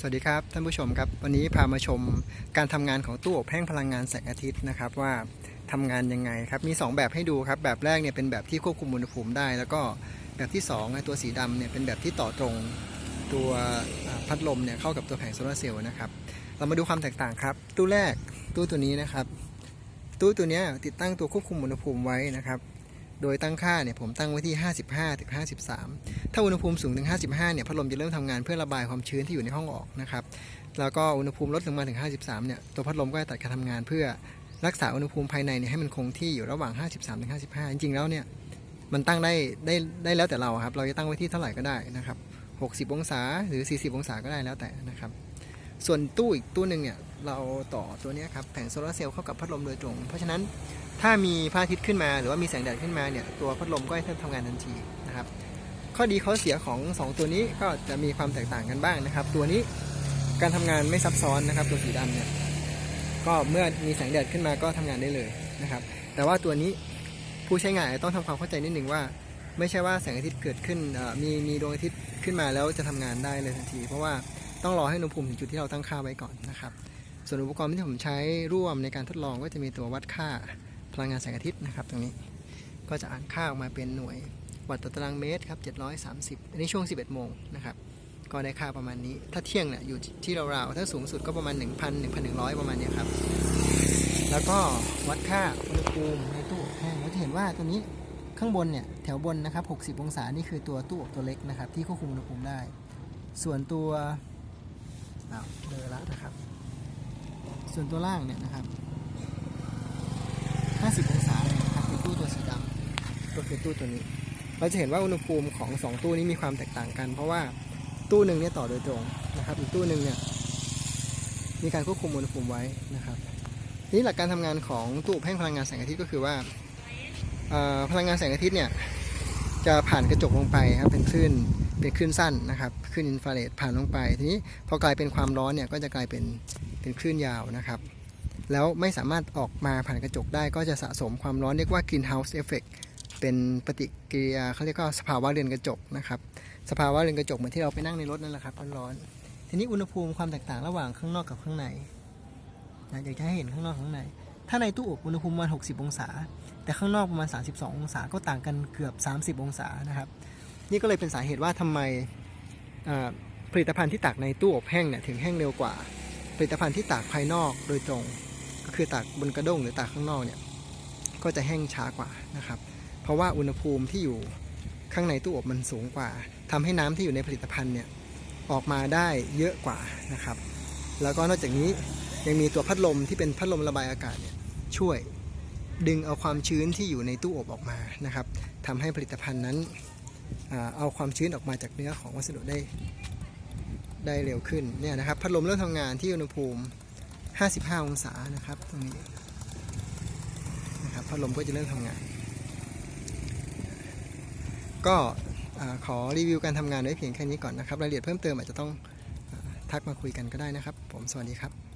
สวัสดีครับท่านผู้ชมครับวันนี้พามาชมการทำงานของตู้อบแห้งพลังงานแสงอาทิตย์นะครับว่าทำงานยังไงครับมี 2 แบบให้ดูครับแบบแรกเนี่ยเป็นแบบที่ควบคุมอุณหภูมิได้ แล้วก็แบบที่2ไอ้ตัวสีดำเนี่ยเป็นแบบที่ต่อตรงตัวพัดลมเนี่ยเข้ากับตัวแผงโซลาร์เซลล์นะครับเรามาดูความแตกต่างครับ ตู้แรกตู้ตัวนี้นะครับ ตู้ตัวนี้ติดตั้งตัวควบคุมอุณหภูมิไว้นะครับ โดยตั้งค่าเนี่ยผมตั้งไว้ที่ 55ถึง53 ถ้าอุณหภูมิสูงถึง 55 เนี่ยพัดลมจะเริ่มทำงานเพื่อระบายความชื้นที่อยู่ในห้องออกนะครับ แล้วก็อุณหภูมิลดลงมาถึง 53 เนี่ยตัวพัดลมก็จะตัดการทำงานเพื่อรักษาอุณหภูมิภายในเนี่ยให้มันคงที่อยู่ระหว่าง 53ถึง55 จริงๆแล้วเนี่ยมันตั้งได้ได้ได้แล้วแต่เราครับ เราจะตั้งไว้ที่เท่าไหร่ก็ได้นะครับ 60 องศาหรือ 40 องศาก็ได้แล้วแต่นะครับ ส่วนตู้อีกตู้หนึ่งเนี่ยเราต่อตัวนี้ครับแผงโซลาร์เซลล์เข้ากับพัดลมโดยตรง เพราะฉะนั้น ถ้ามีพระอาทิตย์ขึ้นมา หรือว่ามีแสงแดดขึ้นมาเนี่ยตัวพัดลมก็จะทำงานทันทีนะครับ ข้อดีข้อเสียของ 2 ตัวนี้ก็จะมีความแตกต่างกันบ้างนะครับ ตัวนี้การทำงานไม่ซับซ้อนนะครับ ตัวสีดำเนี่ยก็เมื่อมีแสงแดดขึ้นมาก็ทำงานได้เลยนะครับ แต่ว่าตัวนี้ผู้ใช้งานต้องทำความเข้าใจนิดหนึ่งว่า ไม่ใช่ว่าแสงอาทิตย์เกิดขึ้นมีมีดวงอาทิตย์ขึ้นมาแล้วจะทำงานได้เลยทันที เพราะว่าต้องรอให้อุณหภูมิถึงจุดที่เราตั้งค่าไว้ก่อนนะครับ ส่วนอุปกรณ์ที่ผมใช้ร่วมในการทดลองก็จะมีตัววัดค่า ลังงานแสงอาทิตย์นะครับตรงนี้ก็จะอ่านค่าออกมาเป็นหน่วยวัตต์ต่อตารางเมตรครับ730 อันนี้ช่วง 11 โมงนะครับ ก็ได้ค่าประมาณนี้ ถ้าเที่ยงเนี่ยอยู่ที่ราวๆ ถ้าสูงสุดก็ประมาณ 1,000 1,100 ประมาณนี้ครับ แล้วก็วัดค่าอุณหภูมิในตู้อบแห้งเราจะเห็นว่าตัวนี้ข้างบนเนี่ยแถวบนนะครับ 60 องศา นี่คือตัวตู้อบตัวเล็กนะครับ ที่ควบคุมอุณหภูมิได้ ส่วนตัวอ้าวเลยละนะครับ ส่วนตัวล่างเนี่ยนะครับ 50 องศาเลยนะครับคือตู้ตัวสีดำก็คือตู้ตัวนี้ เราจะเห็นว่าอุณหภูมิของ 2 ตู้นี้มีความแตกต่างกัน เพราะว่าตู้หนึ่งเนี่ยต่อโดยตรงนะครับ อีกตู้หนึ่งเนี่ยมีการควบคุมอุณหภูมิไว้นะครับนี่หลักการทำงานของตู้อบแห้งพลังงานแสงอาทิตย์ก็คือว่าพลังงานแสงอาทิตย์เนี่ยจะผ่านกระจกลงไปครับเป็นคลื่นเป็นคลื่นสั้นนะครับคลื่นอินฟราเรดผ่านลงไปทีนี้พอกลายเป็นความร้อนเนี่ยก็จะกลายเป็นเป็นคลื่นยาวนะครับ แล้วไม่สามารถออกมาผ่านกระจกได้ก็จะสะสมความร้อนเรียกว่า greenhouse effect เป็นปฏิกิริยาเขาเรียกว่าสภาวะเรือนกระจกนะครับสภาวะเรือนกระจกเหมือนที่เราไปนั่งในรถนั่นแหละครับร้อนๆทีนี้อุณหภูมิความแตกต่างระหว่างข้างนอกกับข้างในนะอยากจะให้เห็นข้างนอกข้างใน ถ้าในตู้อบอุณหภูมิประมาณ60 องศา แต่ข้างนอกประมาณ 32 องศาก็ต่างกันเกือบ 30 องศานะครับ นี่ก็เลยเป็นสาเหตุว่าทำไมผลิตภัณฑ์ที่ตากในตู้อบแห้งเนี่ยถึงแห้งเร็วกว่า ผลิตภัณฑ์ที่ตากภายนอกโดยตรง ก็คือตากบนกระด้งหรือตากข้างนอกเนี่ยก็จะแห้งช้ากว่านะครับ เพราะว่าอุณหภูมิที่อยู่ข้างในตู้อบมันสูงกว่าทำให้น้ำที่อยู่ในผลิตภัณฑ์เนี่ยออกมาได้เยอะกว่านะครับ แล้วก็นอกจากนี้ยังมีตัวพัดลมที่เป็นพัดลมระบายอากาศเนี่ยช่วยดึงเอาความชื้นที่อยู่ในตู้อบออกมานะครับทำให้ผลิตภัณฑ์นั้นเอาความชื้นออกมาจากเนื้อของวัสดุได้ได้เร็วขึ้นเนี่ยนะครับ พัดลมเริ่มทำงานที่อุณหภูมิ 55 องศานะครับ ตรงนี้นะครับพัดลมก็จะเริ่มทำงาน ก็ขอรีวิวการทำงานไว้เพียงแค่นี้ก่อนนะครับ รายละเอียดเพิ่มเติมอาจจะต้องทักมาคุยกันก็ได้นะครับ ผมสวัสดีครับ